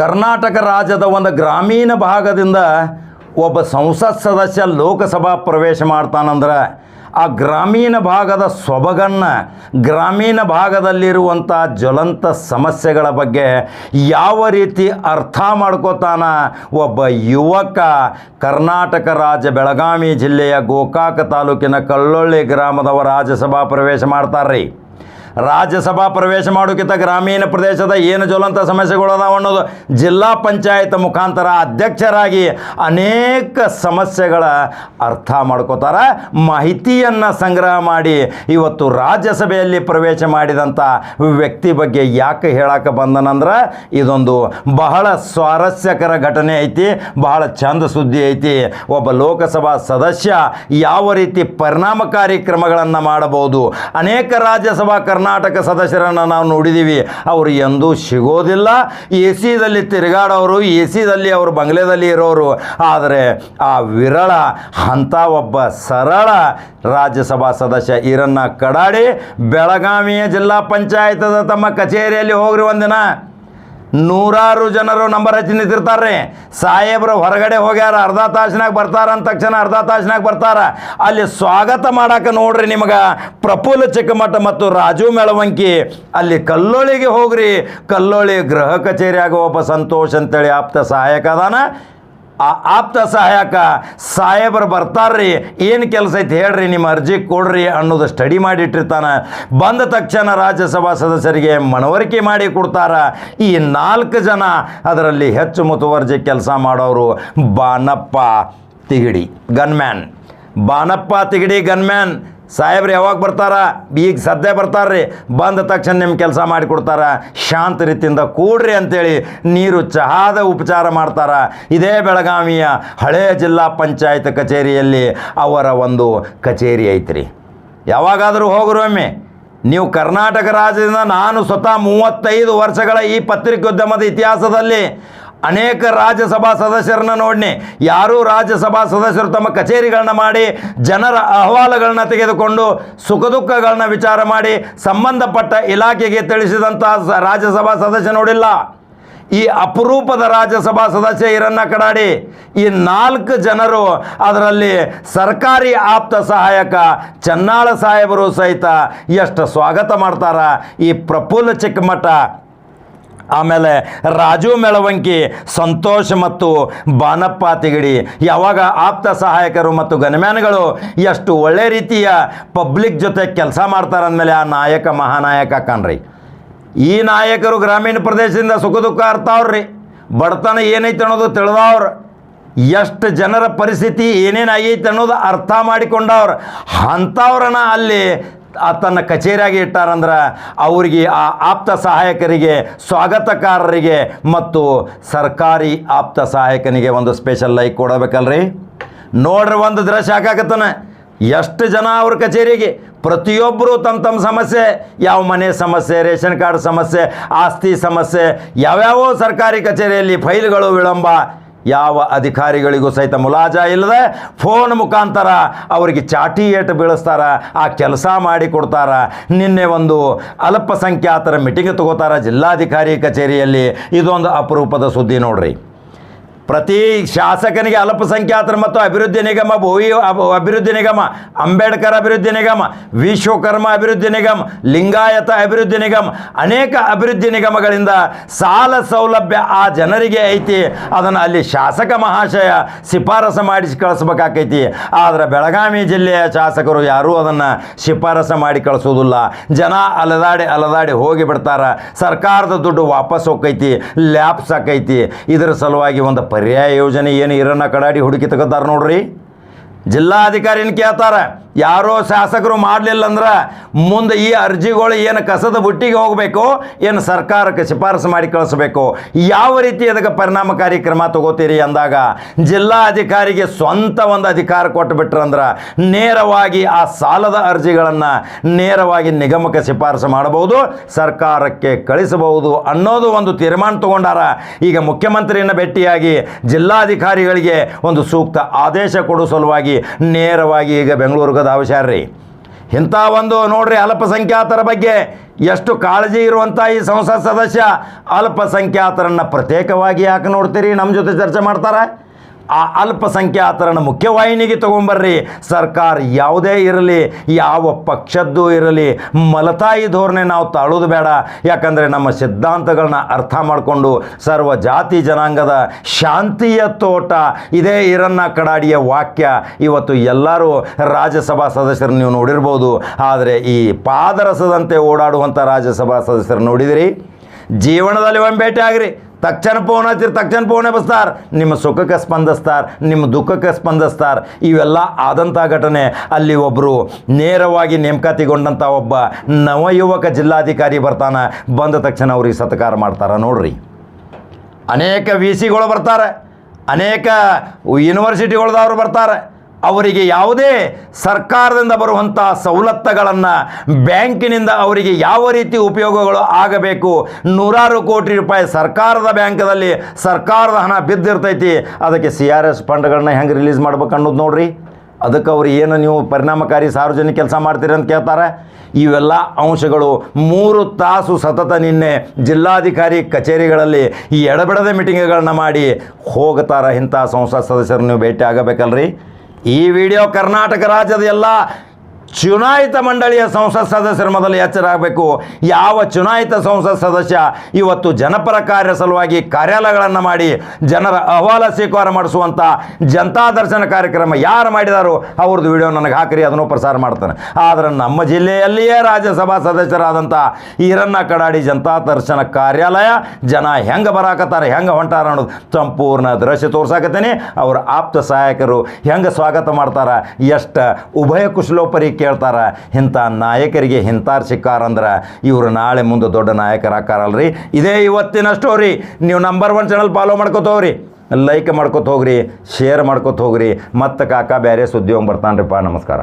ಕರ್ನಾಟಕ ರಾಜ್ಯದ ಒಂದು ಗ್ರಾಮೀಣ ಭಾಗದಿಂದ ಒಬ್ಬ ಸಂಸತ್ ಸದಸ್ಯ ಲೋಕಸಭಾ ಪ್ರವೇಶ ಮಾಡ್ತಾನಂದ್ರೆ, ಆ ಗ್ರಾಮೀಣ ಭಾಗದ ಸೊಬಗನ್ನು, ಗ್ರಾಮೀಣ ಭಾಗದಲ್ಲಿರುವಂಥ ಜ್ವಲಂತ ಸಮಸ್ಯೆಗಳ ಬಗ್ಗೆ ಯಾವ ರೀತಿ ಅರ್ಥ ಮಾಡ್ಕೋತಾನ ಒಬ್ಬ ಯುವಕ ಕರ್ನಾಟಕ ರಾಜ್ಯ ಬೆಳಗಾವಿ ಜಿಲ್ಲೆಯ ಗೋಕಾಕ ತಾಲೂಕಿನ ಕಳ್ಳೊಳ್ಳಿ ಗ್ರಾಮದವ ರಾಜ್ಯಸಭಾ ಪ್ರವೇಶ ಮಾಡ್ತಾರ್ರಿ. ರಾಜ್ಯಸಭಾ ಪ್ರವೇಶ ಮಾಡೋಕ್ಕಿಂತ ಗ್ರಾಮೀಣ ಪ್ರದೇಶದ ಏನು ಜ್ವಲಂತ ಸಮಸ್ಯೆಗಳದಾವ ಅನ್ನೋದು ಜಿಲ್ಲಾ ಪಂಚಾಯತ್ ಮುಖಾಂತರ ಅಧ್ಯಕ್ಷರಾಗಿ ಅನೇಕ ಸಮಸ್ಯೆಗಳ ಅರ್ಥ ಮಾಡ್ಕೋತಾರ. ಮಾಹಿತಿಯನ್ನು ಸಂಗ್ರಹ ಮಾಡಿ ಇವತ್ತು ರಾಜ್ಯಸಭೆಯಲ್ಲಿ ಪ್ರವೇಶ ಮಾಡಿದಂಥ ವ್ಯಕ್ತಿ ಬಗ್ಗೆ ಯಾಕೆ ಹೇಳಕ್ಕೆ ಬಂದನಂದ್ರೆ ಇದೊಂದು ಬಹಳ ಸ್ವಾರಸ್ಯಕರ ಘಟನೆ ಐತಿ, ಬಹಳ ಚಂದ ಸುದ್ದಿ ಐತಿ. ಒಬ್ಬ ಲೋಕಸಭಾ ಸದಸ್ಯ ಯಾವ ರೀತಿ ಪರಿಣಾಮಕಾರಿ ಕ್ರಮಗಳನ್ನು ಮಾಡಬಹುದು, ಅನೇಕ ರಾಜ್ಯಸಭಾ ಕರ್ನಾಟಕ ಸದಸ್ಯರನ್ನು ನಾವು ನೋಡಿದ್ದೀವಿ ಅವರು ಎಂದೂ ಸಿಗೋದಿಲ್ಲ. ಎ ಸಿದಲ್ಲಿ ತಿರುಗಾಡೋರು ಎ ಸಿದಲ್ಲಿ ಅವರು ಬಂಗ್ಲೆದಲ್ಲಿ ಇರೋರು. ಆದರೆ ಆ ವಿರಳ, ಅಂಥ ಒಬ್ಬ ಸರಳ ರಾಜ್ಯಸಭಾ ಸದಸ್ಯ ಇರನ್ನ ಕಡಾಡಿ ಬೆಳಗಾವಿಯ ಜಿಲ್ಲಾ ಪಂಚಾಯತದ ತಮ್ಮ ಕಚೇರಿಯಲ್ಲಿ ಹೋಗ್ರಿ ಒಂದಿನ. ನೂರಾರು ಜನರು ನಂಬರ್ ಹಚ್ಚಿ ನಿಂತಿರ್ತಾರೆ. ಸಾಹೇಬ್ರು ಹೊರಗಡೆ ಹೋಗ್ಯಾರ ಅರ್ಧ ತಾಸಿನಾಗ ಬರ್ತಾರ ಅಂದ ತಕ್ಷಣ ಅರ್ಧ ತಾಸಿನಾಗ ಬರ್ತಾರ. ಅಲ್ಲಿ ಸ್ವಾಗತ ಮಾಡಕ್ಕೆ ನೋಡ್ರಿ ನಿಮಗೆ. ಪ್ರಫುಲ್ಲ ಚಿಕ್ಕಮಠ ಮತ್ತು ರಾಜು ಮೆಳವಂಕಿ. ಅಲ್ಲಿ ಕಲ್ಲೋಳಿಗೆ ಹೋಗ್ರಿ. ಕಲ್ಲೋಳಿ ಗೃಹ ಕಚೇರಿಯಾಗ ಒಬ್ಬ ಸಂತೋಷ ಅಂತೇಳಿ ಆಪ್ತ ಸಹಾಯಕ ಅದಾನ. ಆ ಆಪ್ತ ಸಹಾಯಕ ಸಾಹೇಬರು ಬರ್ತಾರ್ರಿ, ಏನು ಕೆಲಸ ಐತೆ ಹೇಳ್ರಿ, ನಿಮ್ಮ ಅರ್ಜಿ ಕೊಡ್ರಿ ಅನ್ನೋದು ಸ್ಟಡಿ ಮಾಡಿಟ್ಟಿರ್ತಾನೆ. ಬಂದ ತಕ್ಷಣ ರಾಜ್ಯಸಭಾ ಸದಸ್ಯರಿಗೆ ಮನವರಿಕೆ ಮಾಡಿ ಕೊಡ್ತಾರ. ಈ ನಾಲ್ಕು ಜನ ಅದರಲ್ಲಿ ಹೆಚ್ಚು ಮುತುವರ್ಜಿ ಕೆಲಸ ಮಾಡೋರು ಬಾನಪ್ಪ ತಿಗಡಿ, ಗನ್ಮ್ಯಾನ್. ಬಾನಪ್ಪ ತಿಗಡಿ, ಗನ್ಮ್ಯಾನ್. ಸಾಹೇಬ್ರು, ಯಾವಾಗ ಬರ್ತಾರ? ಈಗ ಸದ್ಯ ಬರ್ತಾರ್ರಿ. ಬಂದ ತಕ್ಷಣ ನಿಮ್ಮ ಕೆಲಸ ಮಾಡಿಕೊಡ್ತಾರ ಶಾಂತ ರೀತಿಯಿಂದ ಕೂಡ್ರಿ ಅಂತೇಳಿ ನೀರು ಚಹಾದ ಉಪಚಾರ ಮಾಡ್ತಾರ. ಇದೇ ಬೆಳಗಾವಿಯ ಹಳೆಯ ಜಿಲ್ಲಾ ಪಂಚಾಯತ್ ಕಚೇರಿಯಲ್ಲಿ ಅವರ ಒಂದು ಕಚೇರಿ ಐತ್ರಿ. ಯಾವಾಗಾದರೂ ಹೋಗ್ರು ಒಮ್ಮೆ. ನೀವು ಕರ್ನಾಟಕ ರಾಜ್ಯದಿಂದ ನಾನು ಸ್ವತಃ ಮೂವತ್ತೈದು ವರ್ಷಗಳ ಈ ಪತ್ರಿಕೋದ್ಯಮದ ಇತಿಹಾಸದಲ್ಲಿ ಅನೇಕ ರಾಜ್ಯಸಭಾ ಸದಸ್ಯರನ್ನ ನೋಡ್ನೆ. ಯಾರೂ ರಾಜ್ಯಸಭಾ ಸದಸ್ಯರು ತಮ್ಮ ಕಚೇರಿಗಳನ್ನ ಮಾಡಿ, ಜನರ ಅಹವಾಲುಗಳನ್ನ ತೆಗೆದುಕೊಂಡು ಸುಖ ದುಃಖಗಳನ್ನ ವಿಚಾರ ಮಾಡಿ ಸಂಬಂಧಪಟ್ಟ ಇಲಾಖೆಗೆ ತಿಳಿಸಿದಂತಹ ರಾಜ್ಯಸಭಾ ಸದಸ್ಯ ನೋಡಿಲ್ಲ. ಈ ಅಪರೂಪದ ರಾಜ್ಯಸಭಾ ಸದಸ್ಯ ಈರನ್ನ ಕಡಾಡಿ ಈ ನಾಲ್ಕು ಜನರು ಅದರಲ್ಲಿ ಸರ್ಕಾರಿ ಆಪ್ತ ಸಹಾಯಕ ಚನ್ನಾಳ ಸಾಹೇಬರು ಸಹಿತ ಎಷ್ಟು ಸ್ವಾಗತ ಮಾಡ್ತಾರ. ಈ ಪ್ರಫುಲ್ಲ ಚಿಕ್ಕಮಠ ಆಮೇಲೆ ರಾಜು ಮೆಳವಂಕಿ, ಸಂತೋಷ ಮತ್ತು ಬಾನಪ್ಪ ತಿಗಡಿ. ಯಾವಾಗ ಆಪ್ತ ಸಹಾಯಕರು ಮತ್ತು ಗನ್ಮ್ಯಾನ್ಗಳು ಎಷ್ಟು ಒಳ್ಳೆ ರೀತಿಯ ಪಬ್ಲಿಕ್ ಜೊತೆ ಕೆಲಸ ಮಾಡ್ತಾರೆ ಅಂದಮೇಲೆ ಆ ನಾಯಕ ಮಹಾನಾಯಕ ಕಾಣ್ರಿ. ಈ ನಾಯಕರು ಗ್ರಾಮೀಣ ಪ್ರದೇಶದಿಂದ ಸುಖ ದುಃಖ ಅರ್ತಾವ್ರಿ. ಬಡತನ ಏನೈತೆ ಅನ್ನೋದು ತಿಳಿದವ್ರು. ಎಷ್ಟು ಜನರ ಪರಿಸ್ಥಿತಿ ಏನೇನಾಗೈತೆ ಅನ್ನೋದು ಅರ್ಥ ಮಾಡಿಕೊಂಡವ್ರು. ಅಂಥವ್ರನ್ನ ಅಲ್ಲಿ ತನ್ನ ಕಚೇರಿಯಾಗಿ ಇಟ್ಟಾರಂದ್ರೆ ಅವರಿಗೆ ಆ ಆಪ್ತ ಸಹಾಯಕರಿಗೆ, ಸ್ವಾಗತಕಾರರಿಗೆ ಮತ್ತು ಸರ್ಕಾರಿ ಆಪ್ತ ಸಹಾಯಕನಿಗೆ ಒಂದು ಸ್ಪೆಷಲ್ ಲೈಕ್ ಕೊಡಬೇಕಲ್ರಿ? ನೋಡ್ರಿ ಒಂದು ದೃಶ್ಯ ಹಾಕಾಕತ್ತಾನೆ. ಎಷ್ಟು ಜನ ಅವ್ರ ಕಚೇರಿಗೆ? ಪ್ರತಿಯೊಬ್ಬರು ತಮ್ಮ ತಮ್ಮ ಸಮಸ್ಯೆ, ಯಾವ ಮನೆ ಸಮಸ್ಯೆ, ರೇಷನ್ ಕಾರ್ಡ್ ಸಮಸ್ಯೆ, ಆಸ್ತಿ ಸಮಸ್ಯೆ, ಯಾವ್ಯಾವೋ ಸರ್ಕಾರಿ ಕಚೇರಿಯಲ್ಲಿ ಫೈಲ್ಗಳು ವಿಳಂಬ ಯಾವ ಅಧಿಕಾರಿಗಳಿಗೂ ಸಹಿತ ಮುಲಾಜ ಇಲ್ಲದೆ ಫೋನ್ ಮುಖಾಂತರ ಅವರಿಗೆ ಚಾಟಿ ಏಟು ಬೀಳಿಸ್ತಾರ, ಆ ಕೆಲಸ ಮಾಡಿ ಕೊಡ್ತಾರ. ನಿನ್ನೆ ಒಂದು ಅಲ್ಪಸಂಖ್ಯಾತರ ಮೀಟಿಂಗ್ ತಗೋತಾರ ಜಿಲ್ಲಾಧಿಕಾರಿ ಕಚೇರಿಯಲ್ಲಿ. ಇದೊಂದು ಅಪರೂಪದ ಸುದ್ದಿ ನೋಡ್ರಿ. ಪ್ರತಿ ಶಾಸಕನಿಗೆ ಅಲ್ಪಸಂಖ್ಯಾತರ ಮತ್ತು ಅಭಿವೃದ್ಧಿ ನಿಗಮ ಭೂಮಿ ಅಭಿವೃದ್ಧಿ ನಿಗಮ, ಅಂಬೇಡ್ಕರ್ ಅಭಿವೃದ್ಧಿ ನಿಗಮ, ವಿಶ್ವಕರ್ಮ ಅಭಿವೃದ್ಧಿ ನಿಗಮ, ಲಿಂಗಾಯತ ಅಭಿವೃದ್ಧಿ ನಿಗಮ, ಅನೇಕ ಅಭಿವೃದ್ಧಿ ನಿಗಮಗಳಿಂದ ಸಾಲ ಸೌಲಭ್ಯ ಆ ಜನರಿಗೆ ಐತಿ. ಅದನ್ನು ಅಲ್ಲಿ ಶಾಸಕ ಮಹಾಶಯ ಶಿಫಾರಸು ಮಾಡಿಸಿ ಕಳಿಸ್ಬೇಕಾಕೈತಿ. ಆದರೆ ಬೆಳಗಾವಿ ಜಿಲ್ಲೆಯ ಶಾಸಕರು ಯಾರೂ ಅದನ್ನು ಶಿಫಾರಸು ಮಾಡಿ ಕಳಿಸೋದಿಲ್ಲ. ಜನ ಅಲದಾಡಿ ಅಲದಾಡಿ ಹೋಗಿ ಬಿಡ್ತಾರೆ. ಸರ್ಕಾರದ ದುಡ್ಡು ವಾಪಸ್ ಹೋಗೈತಿ ಲ್ಯಾಪ್ಸ್ ಆಕೈತಿ. ಇದರ ಸಲುವಾಗಿ ಒಂದು ಪರ್ಯಾಯ ಯೋಜನೆ ಏನು ಇರನ್ನ ಕಡಾಡಿ ಹುಡುಕಿ ತಗೋತಾರೆ ನೋಡ್ರಿ. ಜಿಲ್ಲಾಧಿಕಾರಿನ ಕೇಳ್ತಾರ. ಯಾರೋ ಶಾಸಕರು ಮಾಡಲಿಲ್ಲ ಅಂದ್ರೆ ಮುಂದೆ ಈ ಅರ್ಜಿಗಳು ಏನು ಕಸದ ಬುಟ್ಟಿಗೆ ಹೋಗಬೇಕು, ಏನು ಸರ್ಕಾರಕ್ಕೆ ಶಿಫಾರಸು ಮಾಡಿ ಕಳಿಸ್ಬೇಕು. ಯಾವ ರೀತಿ ಅದಕ್ಕೆ ಪರಿಣಾಮಕಾರಿ ಕ್ರಮ ತಗೋತೀರಿ ಅಂದಾಗ ಜಿಲ್ಲಾಧಿಕಾರಿಗೆ ಸ್ವಂತ ಒಂದು ಅಧಿಕಾರ ಕೊಟ್ಟುಬಿಟ್ರಂದ್ರೆ ನೇರವಾಗಿ ಆ ಸಾಲದ ಅರ್ಜಿಗಳನ್ನು ನೇರವಾಗಿ ನಿಗಮಕ್ಕೆ ಶಿಫಾರಸು ಮಾಡಬಹುದು, ಸರ್ಕಾರಕ್ಕೆ ಕಳಿಸಬಹುದು ಅನ್ನೋದು ಒಂದು ತೀರ್ಮಾನ ತಗೊಂಡಾರ ಈಗ ಮುಖ್ಯಮಂತ್ರಿಯನ್ನು ಭೇಟಿಯಾಗಿ ಜಿಲ್ಲಾಧಿಕಾರಿಗಳಿಗೆ ಒಂದು ಸೂಕ್ತ ಆದೇಶ ಕೊಡುವ ಸಲುವಾಗಿ ನೇರವಾಗಿ ಈಗ ಬೆಂಗಳೂರಿಗೆ ಧಾವಿಸ್ಯಾರ್ರಿ ಇಂಥ ಒಂದು ನೋಡ್ರಿ ಅಲ್ಪಸಂಖ್ಯಾತರ ಬಗ್ಗೆ ಎಷ್ಟು ಕಾಳಜಿ ಇರುವಂಥ ಈ ಸಂಸತ್ ಸದಸ್ಯ ಅಲ್ಪಸಂಖ್ಯಾತರನ್ನು ಪ್ರತ್ಯೇಕವಾಗಿ ಯಾಕೆ ನೋಡ್ತೀರಿ? ನಮ್ಮ ಜೊತೆ ಚರ್ಚೆ ಮಾಡ್ತಾರೆ? ಆ ಅಲ್ಪಸಂಖ್ಯಾತರನ್ನ ಮುಖ್ಯವಾಹಿನಿಗೆ ತೊಗೊಂಬರ್ರಿ. ಸರ್ಕಾರ ಯಾವುದೇ ಇರಲಿ, ಯಾವ ಪಕ್ಷದ್ದು ಇರಲಿ, ಮಲತಾಯಿ ಧೋರಣೆ ನಾವು ತಾಳೋದು ಬೇಡ. ಯಾಕಂದರೆ ನಮ್ಮ ಸಿದ್ಧಾಂತಗಳನ್ನ ಅರ್ಥ ಮಾಡಿಕೊಂಡು ಸರ್ವ ಜಾತಿ ಜನಾಂಗದ ಶಾಂತಿಯ ತೋಟ, ಇದೇ ಇರನ್ನ ಕಡಾಡಿಯ ವಾಕ್ಯ. ಇವತ್ತು ಎಲ್ಲರೂ ರಾಜ್ಯಸಭಾ ಸದಸ್ಯರು ನೀವು ನೋಡಿರ್ಬೋದು. ಆದರೆ ಈ ಪಾದರಸದಂತೆ ಓಡಾಡುವಂಥ ರಾಜ್ಯಸಭಾ ಸದಸ್ಯರು ನೋಡಿದಿರಿ. ಜೀವನದಲ್ಲಿ ಒಮ್ಮೆ ಭೇಟಿ ಆಗ್ರಿ. ತಕ್ಷಣ ಫೋನ್ ಹಚ್ಚಿರಿ, ತಕ್ಷಣ ಫೋನ್ ಎಬ್ಬಿಸ್ತಾರ ನಿಮ್ಮ ಸುಖಕ್ಕೆ ಸ್ಪಂದಿಸ್ತಾರ, ನಿಮ್ಮ ದುಃಖಕ್ಕೆ ಸ್ಪಂದಿಸ್ತಾರ. ಇವೆಲ್ಲ ಆದಂಥ ಘಟನೆ. ಅಲ್ಲಿ ಒಬ್ಬರು ನೇರವಾಗಿ ನೇಮಕಾತಿಗೊಂಡಂಥ ಒಬ್ಬ ನವಯುವಕ ಜಿಲ್ಲಾಧಿಕಾರಿ ಬರ್ತಾನ. ಬಂದ ತಕ್ಷಣ ಅವ್ರಿಗೆ ಸತ್ಕಾರ ಮಾಡ್ತಾರ. ನೋಡ್ರಿ. ಅನೇಕ ವಿ ಸಿಗಳು ಬರ್ತಾರೆ. ಅನೇಕ ಯೂನಿವರ್ಸಿಟಿಗಳದವರು ಬರ್ತಾರೆ. ಅವರಿಗೆ ಯಾವುದೇ ಸರ್ಕಾರದಿಂದ ಬರುವಂಥ ಸವಲತ್ತುಗಳನ್ನು ಬ್ಯಾಂಕಿನಿಂದ ಅವರಿಗೆ ಯಾವ ರೀತಿ ಉಪಯೋಗಗಳು ಆಗಬೇಕು? ನೂರಾರು ಕೋಟಿ ರೂಪಾಯಿ ಸರ್ಕಾರದ ಬ್ಯಾಂಕದಲ್ಲಿ ಸರ್ಕಾರದ ಹಣ ಬಿದ್ದಿರ್ತೈತಿ. ಅದಕ್ಕೆ ಸಿ ಆರ್ ಎಸ್ ಫಂಡ್ಗಳನ್ನ ಹೆಂಗೆ ರಿಲೀಸ್ ಮಾಡ್ಬೇಕು ಅನ್ನೋದು ನೋಡ್ರಿ. ಅದಕ್ಕೆ ಅವ್ರು ಏನು ನೀವು ಪರಿಣಾಮಕಾರಿ ಸಾರ್ವಜನಿಕ ಕೆಲಸ ಮಾಡ್ತೀರಿ ಅಂತ ಕೇಳ್ತಾರೆ. ಇವೆಲ್ಲ ಅಂಶಗಳು ಮೂರು ತಾಸು ಸತತ ನಿನ್ನೆ ಜಿಲ್ಲಾಧಿಕಾರಿ ಕಚೇರಿಗಳಲ್ಲಿ ಈ ಎಡಬಿಡದ ಮೀಟಿಂಗ್ಗಳನ್ನ ಮಾಡಿ ಹೋಗ್ತಾರೆ ಇಂಥ ಸಂಸತ್ ಸದಸ್ಯರು ನೀವು ಭೇಟಿ ಆಗಬೇಕಲ್ರಿ. ಈ ವಿಡಿಯೋ ಕರ್ನಾಟಕ ರಾಜ್ಯದ ಎಲ್ಲ ಚುನಾಯಿತ ಮಂಡಳಿಯ ಸಂಸತ್ ಸದಸ್ಯರ ಮೊದಲು ಎಚ್ಚರ ಆಗಬೇಕು. ಯಾವ ಚುನಾಯಿತ ಸಂಸತ್ ಸದಸ್ಯ ಇವತ್ತು ಜನಪರ ಕಾರ್ಯ ಸಲುವಾಗಿ ಕಾರ್ಯಾಲಯಗಳನ್ನು ಮಾಡಿ ಜನರ ಅಹವಾಲ ಸ್ವೀಕಾರ ಮಾಡಿಸುವಂಥ ಜನತಾ ದರ್ಶನ ಕಾರ್ಯಕ್ರಮ ಯಾರು ಮಾಡಿದಾರೋ ಅವ್ರದ್ದು ವಿಡಿಯೋ ನನಗೆ ಹಾಕಿರಿ, ಅದನ್ನು ಪ್ರಸಾರ ಮಾಡ್ತಾನೆ. ಆದರೆ ನಮ್ಮ ಜಿಲ್ಲೆಯಲ್ಲಿಯೇ ರಾಜ್ಯಸಭಾ ಸದಸ್ಯರಾದಂಥ ಈರಣ್ಣ ಕಡಾಡಿ ಜನತಾ ದರ್ಶನ ಕಾರ್ಯಾಲಯ, ಜನ ಹೆಂಗೆ ಬರಾಕತ್ತಾರೆ, ಹೆಂಗೆ ಹೊಂಟಾರ ಅನ್ನೋದು ಸಂಪೂರ್ಣ ದೃಶ್ಯ ತೋರ್ಸಾಕತ್ತೇನೆ. ಅವರ ಆಪ್ತ ಸಹಾಯಕರು ಹೆಂಗೆ ಸ್ವಾಗತ ಮಾಡ್ತಾರೆ, ಎಷ್ಟು ಉಭಯ ಕುಶಲೋಪರಿ ಕೇಳ್ತಾರ, ಇಂಥ ನಾಯಕರಿಗೆ ಇಂಥಾರು ಸಿಕ್ಕಾರಂದ್ರೆ ಇವರು ನಾಳೆ ಮುಂದೆ ದೊಡ್ಡ ನಾಯಕರಾಕಾರಲ್ರಿ ಇದೇ ಇವತ್ತಿನ ಸ್ಟೋರಿ ನೀವು ನಂಬರ್ ಒನ್ ಚಾನಲ್ ಫಾಲೋ ಮಾಡ್ಕೊತ ಹೋಗ್ರಿ. ಲೈಕ್ ಮಾಡ್ಕೊತ ಹೋಗ್ರಿ ಶೇರ್ ಮಾಡ್ಕೊತ ಹೋಗ್ರಿ. ಮತ್ತೆ ಕಾಕ ಬೇರೆ ಸುದ್ದಿ ಬರ್ತಾನ್ರಿಪ್ಪ. ನಮಸ್ಕಾರ.